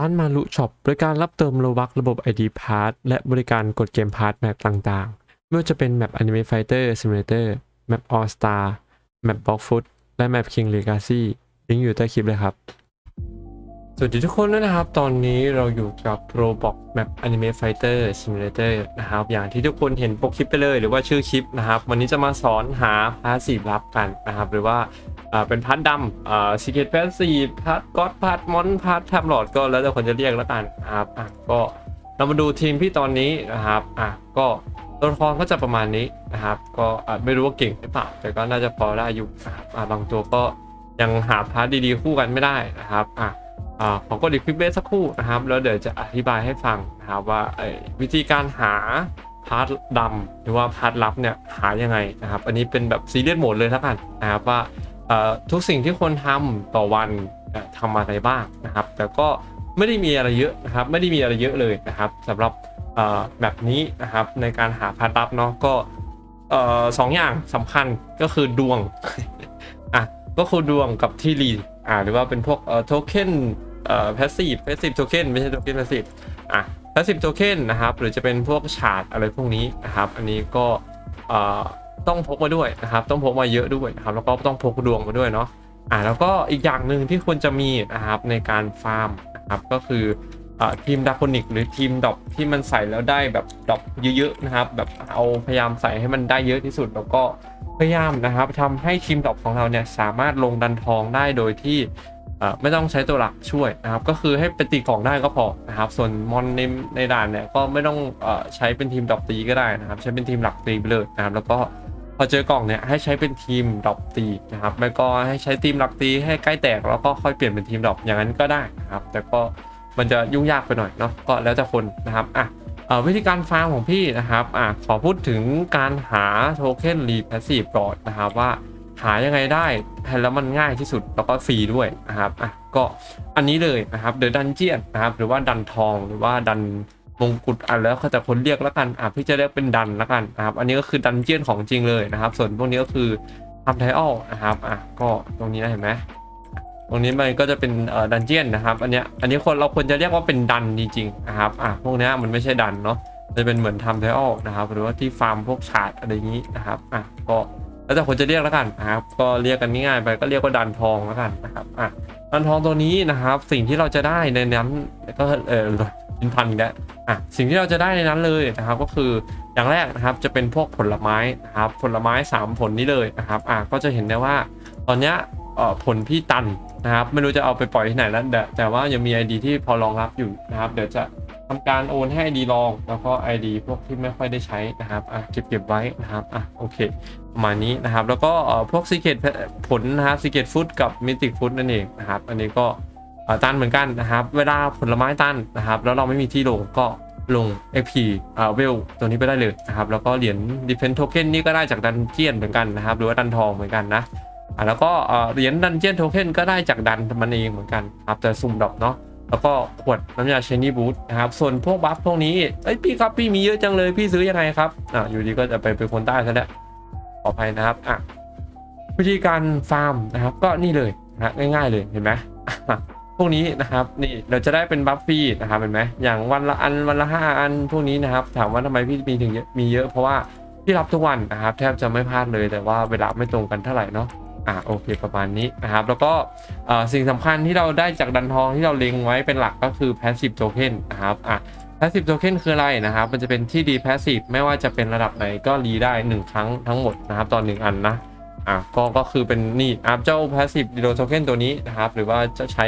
ร้านมารุช็อปบริการรับเติมโลบักระบบ ID p a s s และบริการกดเกมพาร์ทแมปต่างๆ ไม่ว่าจะเป็นแมป Anime Fighter Simulator แมป All Star แมป Block Foot และแมป King Legacy ลิงก์อยู่ใต้คลิปเลยครับ สวัสดีทุกคนด้วยนะครับ ตอนนี้เราอยู่กับ Roblox Map Anime Fighter Simulator นะครับ อย่างที่ทุกคนเห็นปกคลิปไปเลย หรือว่าชื่อคลิปนะครับ วันนี้จะมาสอนหาพาสซีฟลับกันนะครับ หรือว่า อ่าเป็นพาร์ทดำอ่าซีเกตแพสซีพาร์ทก็อดพาร์ทมอนพาร์ทแทบหลอดก็แล้วแต่คนจะเรียกแล้วกันครับอะก็เรามาดูทีมพี่ตอนนี้นะครับอะก็ตัวละครก็จะประมาณนี้นะครับ ก็อะไม่รู้ว่าเก่งหรือเปล่าแต่ก็น่าจะพอได้อยู่นะครับอะบางตัวก็ยังหาพาร์ทดีๆคู่กันไม่ได้นะครับอะอ่าขอกดอีคลิปเบสสักครู่นะครับแล้วเดี๋ยวจะอธิบายให้ฟังนะครับว่าเอ่อวิธีการหาพาร์ทดำหรือว่าพาร์ทลับเนี่ยหายังไงนะครับ อันนี้เป็นแบบซีเรียสโหมดเลยแล้วกันนะครับว่า ทุกสิ่งที่คนทำต่อวันทำอะไรบ้างนะครับ แต่ก็ไม่ได้มีอะไรเยอะนะครับ ไม่ได้มีอะไรเยอะเลยนะครับสำหรับแบบนี้นะครับในการหาพาร์ทลับเนาะก็สองอย่างสำคัญก็คือดวงอะก็คือดวงกับที่รีอ่าหรือว่าเป็นพวกโทเค็นเอ่อ passive passive token ไม่ใช่ token passive อะ passive token นะครับหรือจะเป็นพวกชาร์ตอะไรพวกนี้นะครับ อันนี้ก็ ต้องพกมาด้วยนะครับ ต้องพกมาเยอะด้วยนะครับ แล้วก็ต้องพกดวงมาด้วยเนาะอะแล้วก็อีกอย่างหนึ่งที่ควรจะมีนะครับในการฟาร์มนะครับก็คืออ่อทีมดาโคนิกหรือทีมดอปที่มันใส่แล้วได้แบบดอปเยอะๆนะครับ แบบเอาพยายามใส่ให้มันได้เยอะที่สุดแล้วก็พยายามนะครับทำให้ทีมดอปของเราเนี่ยสามารถลงดันทองได้โดยที่อ่อไม่ต้องใช้ตัวหลักช่วยนะครับ ก็คือให้เป็นตีกล่องได้ก็พอนะครับ ส่วนมอนในในด่านเนี่ยก็ไม่ต้องอ่อใช้เป็นทีมดอปตีก็ได้นะครับ ใช้เป็นทีมหลักตีไปเลยนะครับ แล้วก็ พอเจอกล่องเนี่ยให้ใช้เป็นทีมดรอปตีนะครับไม่ก็ให้ใช้ทีมหลักตีให้ใกล้แตกแล้วก็ค่อยเปลี่ยนเป็นทีมดรอปอย่างนั้นก็ได้นะครับ แต่ก็มันจะยุ่งยากไปหน่อยเนาะก็แล้วแต่คนนะครับอะเอ่อวิธีการฟาร์มของพี่นะครับอะขอพูดถึงการหาโทเค็นรีแพสซีฟก่อนนะครับว่าหายังไงได้แล้วมันง่ายที่สุดแล้วก็ฟรีด้วยนะครับอะก็อันนี้เลยนะครับเดอะดันเจียนนะครับหรือว่าดันทองหรือว่าดัน มงกุฎอะแล้วเขาจะคนเรียกแล้วกันอะพี่จะเรียกเป็นดันแล้วกันนะครับ อันนี้ก็คือดันเจียนของจริงเลยนะครับ ส่วนพวกนี้ก็คือทำไทออลนะครับอะก็ตรงนี้นะเห็นไหมตรงนี้มันก็จะเป็นเอ่อดันเจียนนะครับ อันเนี้ยอันนี้คนเราควรจะเรียกว่าเป็นดันจริงๆนะครับอะพวกนี้มันไม่ใช่ดันเนาะจะเป็นเหมือนทำไทออลนะครับ หรือว่าที่ฟาร์มพวกชาร์ดอะไรอย่างนี้นะครับอะก็แล้วแต่คนจะเรียกแล้วกันนะครับ ก็เรียกกันง่ายๆไปก็เรียกว่าดันทองแล้วกันนะครับอะดันทองตัวนี้นะครับ สิ่งที่เราจะได้ในนั้นก็เออ เป็นพันแล้วอะสิ่งที่เราจะได้ในนั้นเลยนะครับก็คืออย่างแรกนะครับจะเป็นพวกผลไม้นะครับผลไม้สามผลนี้เลยนะครับอะก็จะเห็นได้ว่าตอนเนี้ยเอ่อผลพี่ตันนะครับไม่รู้จะเอาไปปล่อยที่ไหนแล้วแต่แต่ว่ายังมี ID ที่พอรองรับอยู่นะครับ เดี๋ยวจะทำการโอนให้ ID รองแล้วก็ ID พวกที่ไม่ค่อยได้ใช้นะครับอะเก็บเก็บไว้นะครับอะโอเคประมาณนี้นะครับ แล้วก็เอ่อพวก Secret ผลนะครับ Secret Food กับ Mythic Food นั่นเองนะครับ อันนี้ก็ ตันเหมือนกันนะครับ เวลาผลไม้ตันนะครับ แล้วเราไม่มีที่ลงก็ลง XP อ่าเวลตัวนี้ไปได้เลยนะครับ แล้วก็เหรียญ Defense Token นี่ก็ได้จากดันเจียนเหมือนกันนะครับ หรือว่าดันทองเหมือนกันนะอะแล้วก็เอ่อเหรียญดันเจียนโทเค็นก็ได้จากดันมันเองเหมือนกันครับแต่สุ่มดอกเนาะแล้วก็ขวดน้ำยาเชนี่บูทนะครับส่วนพวกบัฟพวกนี้เอ้ยพี่ครับพี่มีเยอะจังเลยพี่ซื้อยังไงครับอะอยู่ดีก็จะไปเป็นคนใต้ซะแล้วขออภัยนะครับอะวิธีการฟาร์มนะครับก็นี่เลยนะง่าย ๆเลยเห็นไหม พวกนี้นะครับนี่เราจะได้เป็นบัฟฟี่นะครับเห็นไหมอย่างวันละอันวันละห้าอันพวกนี้นะครับ ถามว่าทำไมพี่มีถึงมีเยอะเพราะว่าพี่รับทุกวันนะครับ แทบจะไม่พลาดเลยแต่ว่าเวลาไม่ตรงกันเท่าไหร่เนาะอ่าโอเคประมาณนี้นะครับ แล้วก็สิ่งสำคัญที่เราได้จากดันทองที่เราเล็งไว้เป็นหลักก็คือ passive token นะครับอะ passive token คืออะไรนะครับ มันจะเป็นที่ดี passive ไม่ว่าจะเป็นระดับไหนก็รีได้ 1 ครั้งทั้งหมดนะครับตอนหนึ่งอันนะอะก็ก็คือเป็นนี่อะเจ้า passive d e l o token ตัวนี้นะครับ หรือว่าจะใช้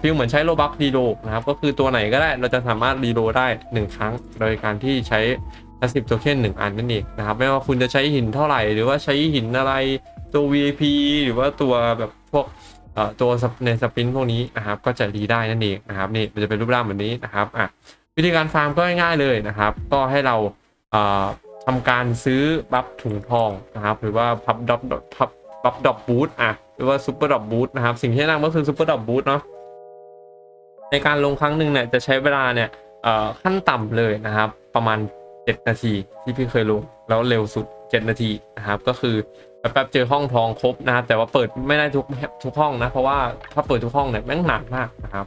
ฟิลเหมือนใช้โลบักรีโลนะครับ ก็คือตัวไหนก็ได้เราจะสามารถรีโลได้ 1 ครั้ง โดยการที่ใช้ passive token 1อันนั่นเองนะครับ ไม่ว่าคุณจะใช้หินเท่าไหร่ หรือว่าใช้หินอะไรตัว VIP หรือว่าตัวแบบพวกตัวในสปินพวกนี้นะครับก็จะรีได้นั่นเองนะครับนี่มันจะเป็นรูปร่างแบบนี้นะครับอะวิธีการฟาร์มก็ง่ายๆเลยนะครับ ก็ให้เราทำการซื้อบัฟถุงทองนะครับหรือว่าพับดอปพับบัฟดอปบูทอะหรือว่าซูเปอร์ดอปบูทนะครับสิ่งที่แนะนำก็คือซูเปอร์ดอปบูทเนาะ ในการลงครั้งหนึ่งเนี่ยจะใช้เวลาเนี่ยขั้นต่ำเลยนะครับ ประมาณ 7 นาทีที่พี่เคยลงแล้วเร็วสุด 7 นาทีนะครับ ก็คือแป๊บๆเจอห้องทองครบนะครับ แต่ว่าเปิดไม่ได้ทุกทุกห้องนะ เพราะว่าถ้าเปิดทุกห้องเนี่ยแม่งหนักมากนะครับ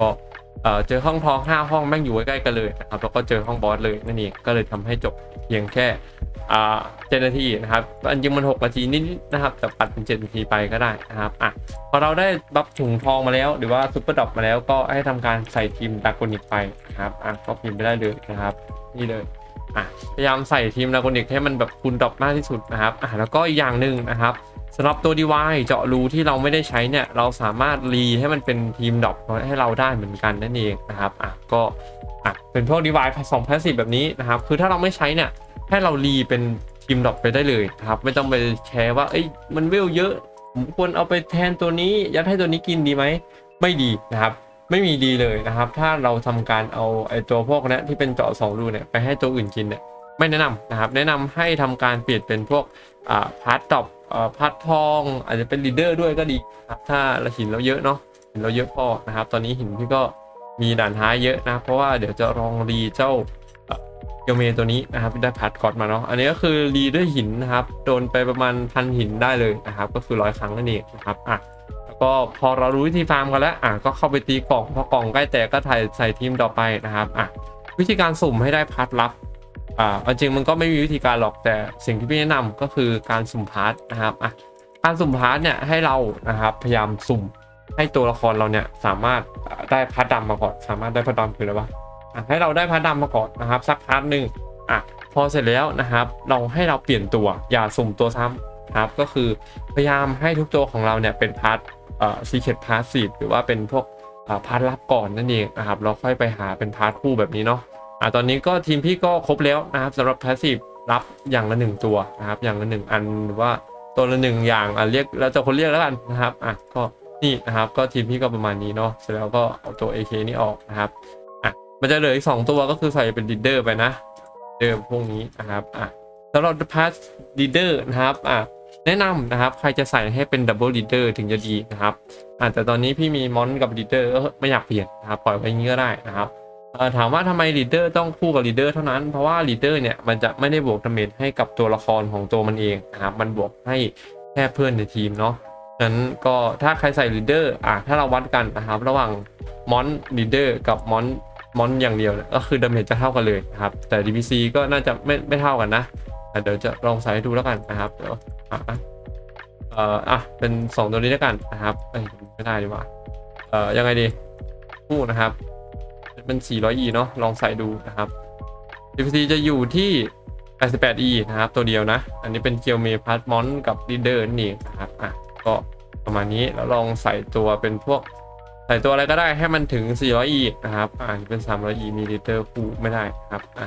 ก็เจอห้องทองห้าห้องแม่งอยู่ใกล้ๆกันเลยนะครับแล้วก็เจอห้องบอสเลยนั่นเองก็เลยทำให้จบเพียงแค่ เจ็ดนาทีนะครับอันจริงมันหกนาทีนิดๆนะครับ แต่ปัดเป็นเจ็ดนาทีไปก็ได้นะครับอะพอเราได้บัฟถุงทองมาแล้ว หรือว่าซุปเปอร์ดรอปมาแล้วก็ให้ทำการใส่ทีมดากอนิกไปนะครับอะก็พิมพ์ไปได้เลยนะครับ นี่เลยอะพยายามใส่ทีมดากอนิกให้มันแบบคูณดรอปมากที่สุดนะครับอะแล้วก็อีกอย่างหนึ่งนะครับ สำหรับตัว DY เจาะรูที่เราไม่ได้ใช้เนี่ย เราสามารถรีให้มันเป็นทีมดอปให้เราได้เหมือนกันนั่นเองนะครับอะก็อะเป็นพวก DY สองพาสซีฟแบบนี้นะครับ คือถ้าเราไม่ใช้เนี่ย ให้เรารีเป็นทีมดอปไปได้เลยนะครับ ไม่ต้องไปแชร์ว่าเอ้ยมันเวลเยอะผมควรเอาไปแทนตัวนี้ยัดให้ตัวนี้กินดีไหมไม่ดีนะครับ ไม่มีดีเลยนะครับ ถ้าเราทำการเอาไอ้ตัวพวกนี้ที่เป็นเจาะสองรูเนี่ยไปให้ตัวอื่นกินเนี่ยไม่แนะนำนะครับ แนะนำให้ทำการเปลี่ยนเป็นพวกอ่าพาร์ทดอป พาร์ทองอาจจะเป็นลีดเดอร์ด้วยก็ดีครับถ้าเราหินเราเยอะเนาะหินเราเยอะพอนะครับ ตอนนี้หินพี่ก็มีด่านท้ายเยอะนะเพราะว่าเดี๋ยวจะลองรีเจ้าเอ่อเกลเมตัวนี้นะครับได้พาร์ทกอดมาเนาะอันนี้ก็คือรีด้วยหินนะครับโดนไปประมาณพันหินได้เลยนะครับ ก็คือร้อยครั้งนั่นเองนะครับอะแล้วก็พอเรารู้วิธีฟาร์มกันแล้วอะก็เข้าไปตีกล่องพอกล่องใกล้แตกก็ถ่ายใส่ทีมต่อไปนะครับอะวิธีการสุ่มให้ได้พาร์ทลับ อ่าจริงมันก็ไม่มีวิธีการหรอกแต่สิ่งที่พี่แนะนำก็คือการสุ่มพาร์ทนะครับอะการสุ่มพาร์ทเนี่ยให้เรานะครับพยายามสุ่มให้ตัวละครเราเนี่ยสามารถได้พาร์ทดำมาก่อนสามารถได้พาร์ทดำคืออะไรวะอะให้เราได้พาร์ทดำมาก่อนนะครับสักพาร์ทหนึ่งอะพอเสร็จแล้วนะครับ เราให้เราเปลี่ยนตัวอย่าสุ่มตัวซ้ำครับก็คือพยายามให้ทุกตัวของเราเนี่ยเป็นพาร์ทเอ่อซีเคทพาร์ทสีหรือว่าเป็นพวกพาร์ทลับก่อนนั่นเองนะครับเราค่อยไปหาเป็นพาร์ทคู่แบบนี้เนาะ อ่าตอนนี้ก็ทีมพี่ก็ครบแล้วนะครับสำหรับพาสซีฟรับอย่างละหนึ่งตัวนะครับ อย่างละหนึ่งอันหรือว่าตัวละหนึ่งอย่างอะเรียกแล้วจะคนเรียกแล้วกันนะครับอะก็นี่นะครับ ก็ทีมพี่ก็ประมาณนี้เนาะเสร็จแล้วก็เอาตัว AK นี่ออกนะครับอะมันจะเหลืออีกสองตัวก็คือใส่เป็นลีเดอร์ไปนะเดิมพวกนี้นะครับอะสำหรับพาสลีดเดอร์นะครับอะแนะนำนะครับ ใครจะใส่ให้เป็นดับเบิลลีดเดอร์ถึงจะดีนะครับอะแต่ตอนนี้พี่มีมอนกับลีดเดอร์ก็ไม่อยากเปลี่ยนนะครับปล่อยไว้อย่างนี้ก็ได้นะครับ ถามว่าทำไมลีดเดอร์ต้องคู่กับลีดเดอร์เท่านั้น เพราะว่าลีดเดอร์เนี่ยมันจะไม่ได้บวกดาเมจให้กับตัวละครของตัวมันเองนะครับมันบวกให้แค่เพื่อนในทีมเนาะนั้นก็ถ้าใครใส่ลีดเดอร์อะถ้าเราวัดกันนะครับระหว่างมอนลีดเดอร์กับมอนมอนอย่างเดียวก็คือดาเมจจะเท่ากันเลยนะครับแต่ DPC ก็น่าจะไม่ไม่เท่ากันนะเดี๋ยวจะลองใส่ให้ดูแล้วกันนะครับเดี๋ยวอะเอ่ออะเป็นสองตัวนี้แล้วกันนะครับเอ้ยไม่ได้ดีกว่าเอ่อยังไงดีคู่นะครับ เป็น 400e เนาะลองใส่ดูนะครับ DPC จะอยู่ที่ 88e นะครับ ตัวเดียวนะ อันนี้เป็นเกียวเมพาร์ตมอนกับลีเดอร์นี่นะครับอะก็ประมาณนี้แล้วลองใส่ตัวเป็นพวกใส่ตัวอะไรก็ได้ให้มันถึง 400e นะครับอ่าเป็น 300e มีลีเดอร์คู่ไม่ได้ครับอะ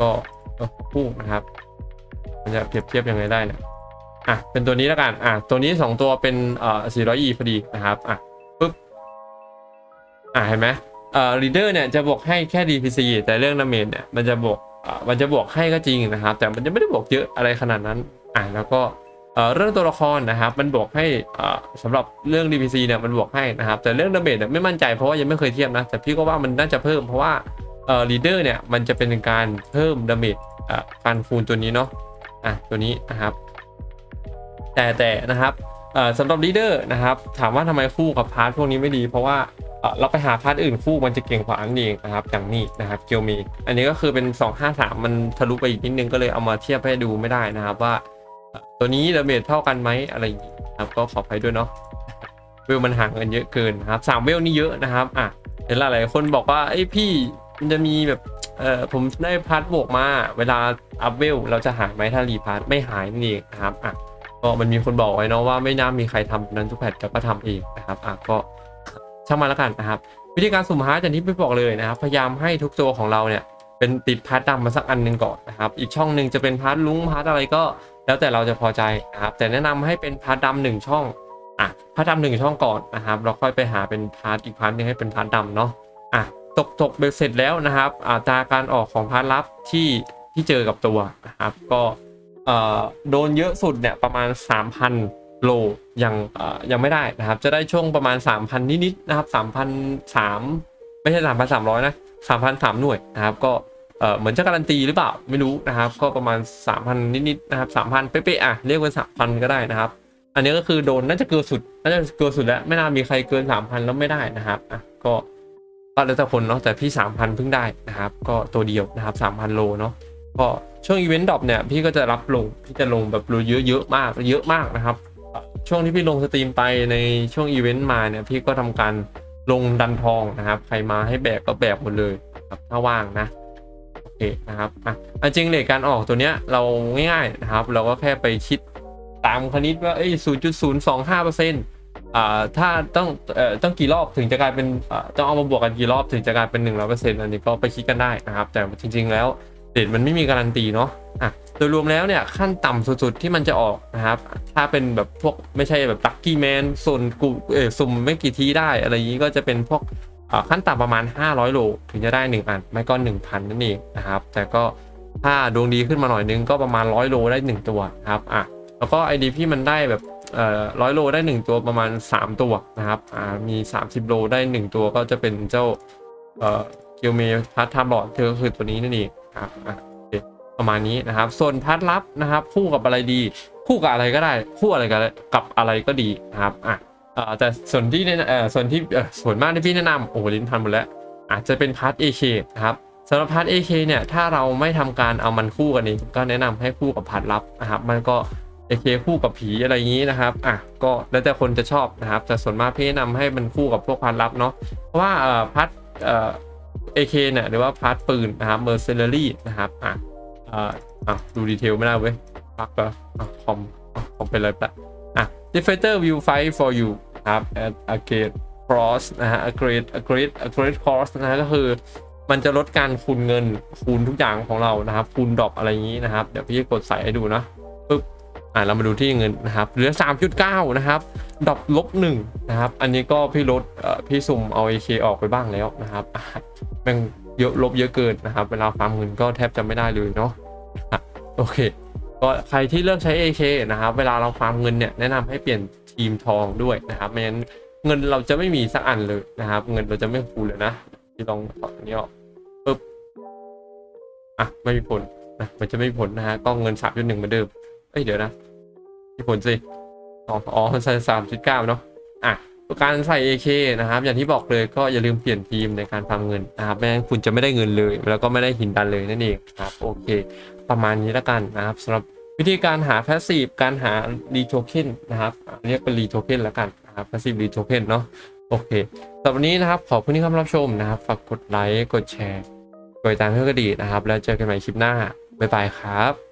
ก็ก็คู่นะครับมันจะเปรียบเทียบยังไงได้เนี่ยอะเป็นตัวนี้แล้วกันอะตัวนี้ 2 ตัวเป็นเอ่อ 400e พอดีนะครับอะปึ๊บอะเห็นไหม เอ่อ leader เนี่ยจะบวกให้แค่ DPC แต่เรื่องดาเมจเนี่ยมันจะบวกมันจะบวกให้ก็จริงนะครับ แต่มันจะไม่ได้บวกเยอะอะไรขนาดนั้นอะแล้วก็เอ่อเรื่องตัวละครนะครับ มันบวกให้เอ่อสำหรับเรื่อง DPC เนี่ยมันบวกให้นะครับ แต่เรื่องดาเมจเนี่ยไม่มั่นใจเพราะว่ายังไม่เคยเทียบนะ แต่พี่ก็ว่ามันน่าจะเพิ่มเพราะว่าเอ่อ leader เนี่ยมันจะเป็นการเพิ่มดาเมจเอ่อการคูณตัวนี้เนาะอะตัวนี้นะครับ แต่แต่นะครับเอ่อสำหรับ leader นะครับ ถามว่าทำไมคู่กับพาร์ทพวกนี้ไม่ดี เพราะว่า เราไปหาพาร์ทอื่นคู่มันจะเก่งกว่าอันนี้เองนะครับอย่างนี้นะครับเกียวมี อันนี้ก็คือเป็น 253 มันทะลุไปอีกนิดนึงก็เลยเอามาเทียบให้ดูไม่ได้นะครับว่า ตัวนี้ดาเมจเท่ากันไหมอะไรอย่างนี้นะครับก็ขออภัยด้วยเนาะเวลมันห่างกันเยอะเกินนะครับสามเวลนี่เยอะนะครับอะเห็นหลายๆคนบอกว่าไอ้พี่มันจะมีแบบเออผมได้พาร์ทบวกมา เวลาอัพเวลเราจะหายไหมถ้ารีพาร์ทไม่หายนี่นเองนะครับอะก็มันมีคนบอกไว้เนาะว่าไม่น่ามีใครทำนั้นทุกแพทแต่ก็ทำเองนะครับอะก็ ช่างมันแล้วกันนะครับ วิธีการสุ่มฮาร์ดอย่างที่พี่บอกเลยนะครับ พยายามให้ทุกตัวของเราเนี่ยเป็นติดพาร์ทดำมาสักอันหนึ่งก่อนนะครับ อีกช่องหนึ่งจะเป็นพาร์ทลุ้งพาร์ทอะไรก็ แล้วแต่เราจะพอใจนะครับ แต่แนะนำให้เป็นพาร์ทดำหนึ่งช่องอะพาร์ทดำหนึ่งช่องก่อนนะครับเราค่อยไปหาเป็นพาร์ทอีกพาร์ทหนึงให้เป็นพาร์ทดำเนาะอะตกตกเบ็ดเสร็จแล้วนะครับอัตราการออกของพาร์ทลับที่ที่เจอกับตัวนะครับก็เอ่อโดนเยอะสุดเนี่ยประมาณ 3,000 โลยังยังไม่ได้นะครับ จะได้ช่วงประมาณ 3,000 นิดๆนะครับ3,003ไม่ใช่ 3,300 นะ3,003หน่วยนะครับ ก็เหมือนจะการันตีหรือเปล่าไม่รู้นะครับ ก็ประมาณ 3,000 นิดๆนะครับ3,000 เป๊ะๆอะเรียกว่า3,000 ก็ได้นะครับ อันนี้ก็คือโดนน่าจะเกินสุดน่าจะเกินสุดแล้วไม่น่ามีใครเกิน 3,000 แล้วไม่ได้นะครับอะก็ก็แล้วแต่คนเนาะแต่พี่ 3,000 เพิ่งได้นะครับ ก็ตัวเดียวนะครับ 3,000 โลเนาะก็ช่วงอีเวนต์ดรอปเนี่ยพี่ก็จะรับลงพี่จะลงแบบเยอะเยอะๆมากเยอะมากนะครับ ช่วงที่พี่ลงสตรีมไปในช่วงอีเวนต์มาเนี่ยพี่ก็ทำการลงดันทองนะครับ ใครมาให้แบกก็แบกหมดเลยครับถ้าว่างนะโอเคนะครับอะจริงเลทการออกตัวเนี้ยเราง่ายๆนะครับ เราก็แค่ไปคิดตามคณิตว่าเอ้ย0.025เปอร์เซ็นต์อ่าถ้าต้องเอ่อต้องกี่รอบถึงจะกลายเป็นอ่าต้องเอามาบวกกันกี่รอบถึงจะกลายเป็น1 0 0เปอร์เซ็นต์อันนี้ก็ไปคิดกันได้นะครับ แต่จริง ๆ แล้วเดทมันไม่มีการันตีเนาะอะ โดยรวมแล้วเนี่ยขั้นต่ำสุดๆที่มันจะออกนะครับ ถ้าเป็นแบบพวกไม่ใช่แบบตักกี้แมนส่วนกูเออสุ่มไม่กี่ทีได้ อะไรอย่างนี้ก็จะเป็นพวกขั้นต่ำประมาณ 500 โล ถึงจะได้ 1 อัน ไม่ก็ 1,000 นั่นเองนะครับ แต่ก็ถ้าดวงดีขึ้นมาหน่อยนึงก็ประมาณ 100 โลได้ 1 ตัวครับอะแล้วก็ไอดีพี่มันได้แบบเอ่อร้อยโลได้ 1 ตัวประมาณ 3 ตัวนะครับอ่ามี 30 โลได้ 1 ตัวก็จะเป็นเจ้าเอ่อเกียวเมพัททาบอดเธอคือตัวนี้นั่นเองครับอะ ประมาณนี้นะครับ ส่วนพัดลับนะครับ คู่กับอะไรดี คู่กับอะไรก็ได้ คู่อะไรกับกับอะไรก็ดีนะครับอะแต่ส่วนที่แนะเอ่อส่วนที่เอ่อส่วนมากที่พี่แนะนำโอ้โหลิ้นพันหมดแล้วอาจจะเป็นพาร์ท AK นะครับสำหรับพาร์ท AK เนี่ยถ้าเราไม่ทำการเอามันคู่กันเองก็แนะนำให้คู่กับพาร์ทลับนะครับ มันก็ AK คู่กับผีอะไรอย่างนี้นะครับอะก็แล้วแต่คนจะชอบนะครับแต่ส่วนมากพี่แนะนำให้มันคู่กับพวกพาร์ทลับเนาะเพราะว่าเอ่อพาร์ทเอ่อ AK เนี่ยหรือว่าพาร์ทปืนนะครับ Mercenary นะครับอะ อ่ออะดูดีเทลไม่ได้เว้ยพักก็อะคอมคอมเป็นไรปะอะ Defender will fight for you นะครับ at a great cross นะฮะ a great a great a great cross นะฮะก็คือมันจะลดการคูณเงินคูณทุกอย่างของเรานะครับคูณดอปอะไรอย่างนี้นะครับ เดี๋ยวพี่กดใส่ให้ดูนะปึ๊บอ่าเรามาดูที่เงินนะครับเหลือ 3.9 นะครับดอปลบหนึ่งนะครับ อันนี้ก็พี่ลดพี่สุ่มเอา AK ออกไปบ้างแล้วนะครับแม่งเยอะลบเยอะเกินนะครับ เวลาฟาร์มเงินก็แทบจะไม่ได้เลยเนาะ อะโอเค ก็ใครที่เลือกใช้ AK นะครับ เวลาเราฟาร์มเงินเนี่ยแนะนำให้เปลี่ยนทีมทองด้วยนะครับไม่งั้นเงินเราจะไม่มีสักอันเลยนะครับ เงินเราจะไม่คูเลยนะที่ลองถอดอันนี้ออกปึ๊บอะไม่มีผลนะมันจะไม่มีผลนะฮะก็เงิน3.1เหมือนเดิมเอ้ยเดี๋ยวนะมีผลสิอ๋ออ๋อมันใส่3.9เนาะอะการใส่ AK นะครับ อย่างที่บอกเลยก็อย่าลืมเปลี่ยนทีมในการฟาร์มเงินนะครับไม่งั้นคุณจะไม่ได้เงินเลย แล้วก็ไม่ได้หินดันเลยนั่นเองครับโอเค ประมาณนี้แล้วกันนะครับสำหรับวิธีการหาแพสซีฟการหารีโทเค็นนะครับอะเรียกเป็นรีโทเค็นแล้วกันนะครับแพสซีฟรีโทเค็นเนาะโอเคสำหรับวันนี้นะครับขอบคุณที่เข้ามารับชมนะครับ ฝากกดไลค์กดแชร์กดติดตามเพื่อก็ดีนะครับ แล้วเจอกันใหม่คลิปหน้าบ๊ายบายครับ